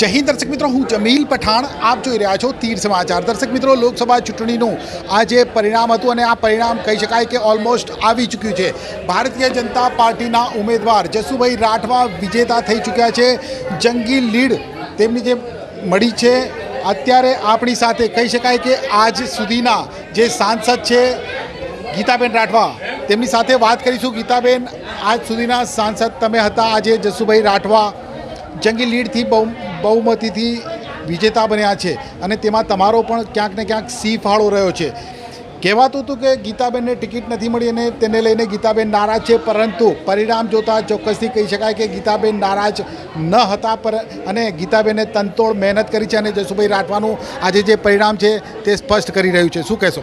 જય હિન્દ દર્શક મિત્રો, હું જમીલ પઠાણ. આપ જોઈ રહ્યા છો તીર સમાચાર. દર્શક મિત્રો, લોકસભા ચૂંટણીનું આ જે પરિણામ હતું અને આ પરિણામ કહી શકાય કે ઓલમોસ્ટ આવી ચૂક્યું છે. ભારતીય જનતા પાર્ટીના ઉમેદવાર જસુભાઈ રાઠવા વિજેતા થઈ ચૂક્યા છે. જંગી લીડ તેમની જે મળી છે, અત્યારે આપણી સાથે કહી શકાય કે આજ સુધીના જે સાંસદ છે ગીતાબેન રાઠવા, તેમની સાથે વાત કરીશું. ગીતાબેન, આજ સુધીના સાંસદ તમે હતા. આજે જસુભાઈ રાઠવા જંગી લીડથી બહુ બહુમતીથી વિજેતા બન્યા છે અને તેમાં તમારો પણ ક્યાંક ને ક્યાંક સી ફાળો રહ્યો છે. કહેવાતું હતું કે ગીતાબેનને ટિકિટ નથી મળી અને તેને લઈને ગીતાબેન નારાજ છે, પરંતુ પરિણામ જોતાં ચોક્કસથી કહી શકાય કે ગીતાબેન નારાજ ન હતા, પર અને ગીતાબેને તનતોડ મહેનત કરી છે અને જસુભાઈ રાઠવાનું આજે જે પરિણામ છે તે સ્પષ્ટ કરી રહ્યું છે. શું કહેશો?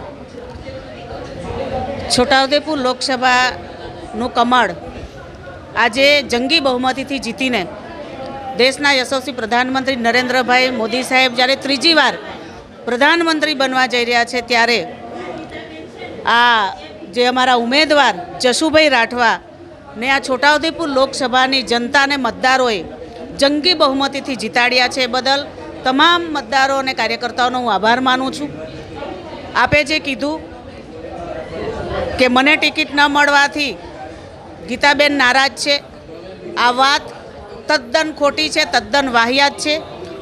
છોટાઉદેપુર લોકસભાનું કમળ આજે જંગી બહુમતીથી જીતીને દેશના યશસ્વી પ્રધાનમંત્રી નરેન્દ્રભાઈ મોદી સાહેબ જ્યારે ત્રીજી વાર પ્રધાનમંત્રી બનવા જઈ રહ્યા છે ત્યારે આ જે અમારા ઉમેદવાર જશુભાઈ રાઠવા ને આ છોટાઉદેપુર લોકસભાની જનતાને મતદારોએ જંગી બહુમતીથી જીતાડ્યા છે બદલ તમામ મતદારો અને કાર્યકર્તાઓનો હું આભાર માનું છું. આપે જે કીધું કે મને ટિકિટ ન મળવાથી ગીતાબેન નારાજ છે. આ વાત તદ્દન ખોટી છે, તદ્દન વાહિયાત છે.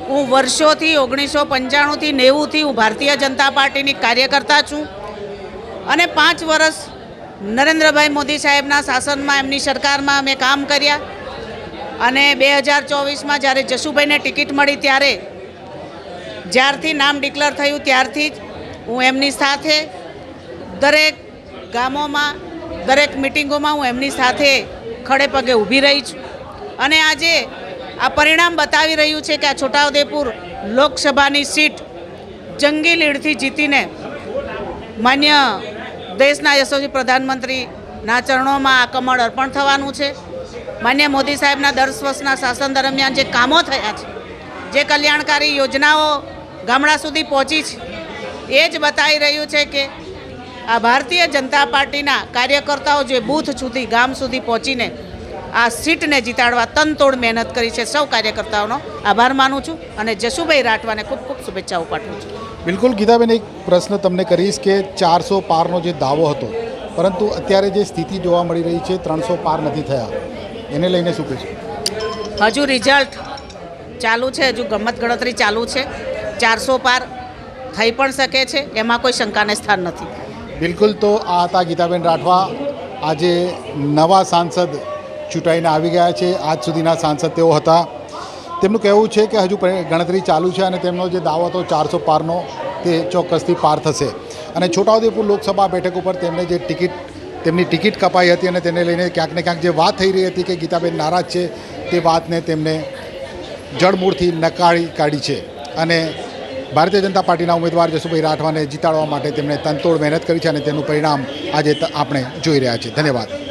હું વર્ષોથી, ઓગણીસો પંચાણુંથી, નેવુંથી હું ભારતીય જનતા પાર્ટીની કાર્યકર્તા છું. અને પાંચ વર્ષ નરેન્દ્રભાઈ મોદી સાહેબના શાસનમાં, એમની સરકારમાં મેં કામ કર્યા. અને બે હજાર ચોવીસમાં જ્યારે જશુભાઈને ટિકિટ મળી ત્યારે, જ્યારથી નામ ડિક્લેર થયું ત્યારથી જ હું એમની સાથે દરેક ગામોમાં, દરેક મિટિંગોમાં હું એમની સાથે ખડે પગે ઊભી રહી છું. અને આજે આ પરિણામ બતાવી રહ્યું છે કે આ છોટાઉદેપુર લોકસભાની સીટ જંગી લીડથી જીતીને માન્ય દેશના યશસ્વી પ્રધાનમંત્રીના ચરણોમાં આ કમળ અર્પણ થવાનું છે. માન્ય મોદી સાહેબના દસ વર્ષના શાસન દરમિયાન જે કામો થયા છે, જે કલ્યાણકારી યોજનાઓ ગામડા સુધી પહોંચી છે, એ જ બતાવી રહ્યું છે કે આ ભારતીય જનતા પાર્ટીના કાર્યકર્તાઓ જે બૂથ સુધી, ગામ સુધી પહોંચીને આ સીટને જીતાડવા તનતોડ મહેનત કરી છે સૌ કાર્યકર્તાઓનો. આભાર માનું છું અને જસુભાઈ રાઠવાને ખૂબ ખૂબ શુભેચ્છાઓ પાઠવું છું. બિલકુલ ગીતાબેન એક પ્રશ્ન તમને કરીશ કે ચારસો પારનો જે દાવો હતો પરંતુ અત્યારે જે સ્થિતિ જોવા મળી રહી છે ત્રણસો પાર નથી થયા. એને લઈને શું કહેશો? હજુ રિઝલ્ટ ચાલુ છે હજુ ગમત ગણતરી ચાલુ છે. ચારસો પાર થઈ પણ શકે છે એમાં કોઈ શંકાને સ્થાન નથી. બિલકુલ તો આ હતા ગીતાબેન રાઠવા. આજે નવા સાંસદ ચૂંટાઈને આવી ગયા છે. આજ સુધીના સાંસદ તેઓ હતા. તેમનું કહેવું છે કે હજુ ગણતરી ચાલુ છે અને તેમનો જે દાવો હતો ચારસો પારનો તે ચોક્કસથી પાર થશે. અને છોટાઉદેપુર લોકસભા બેઠક ઉપર તેમને જે ટિકિટ, તેમની ટિકિટ કપાઈ હતી અને તેને લઈને ક્યાંક ને ક્યાંક જે વાત થઈ રહી હતી કે ગીતાબેન નારાજ છે, તે વાતને તેમને જડમૂળથી નકારી કાઢી છે. અને ભારતીય જનતા પાર્ટીના ઉમેદવાર જસુભાઈ રાઠવાને જીતાડવા માટે તેમણે તનતોડ મહેનત કરી છે અને તેનું પરિણામ આજે આપણે જોઈ રહ્યા છીએ. ધન્યવાદ.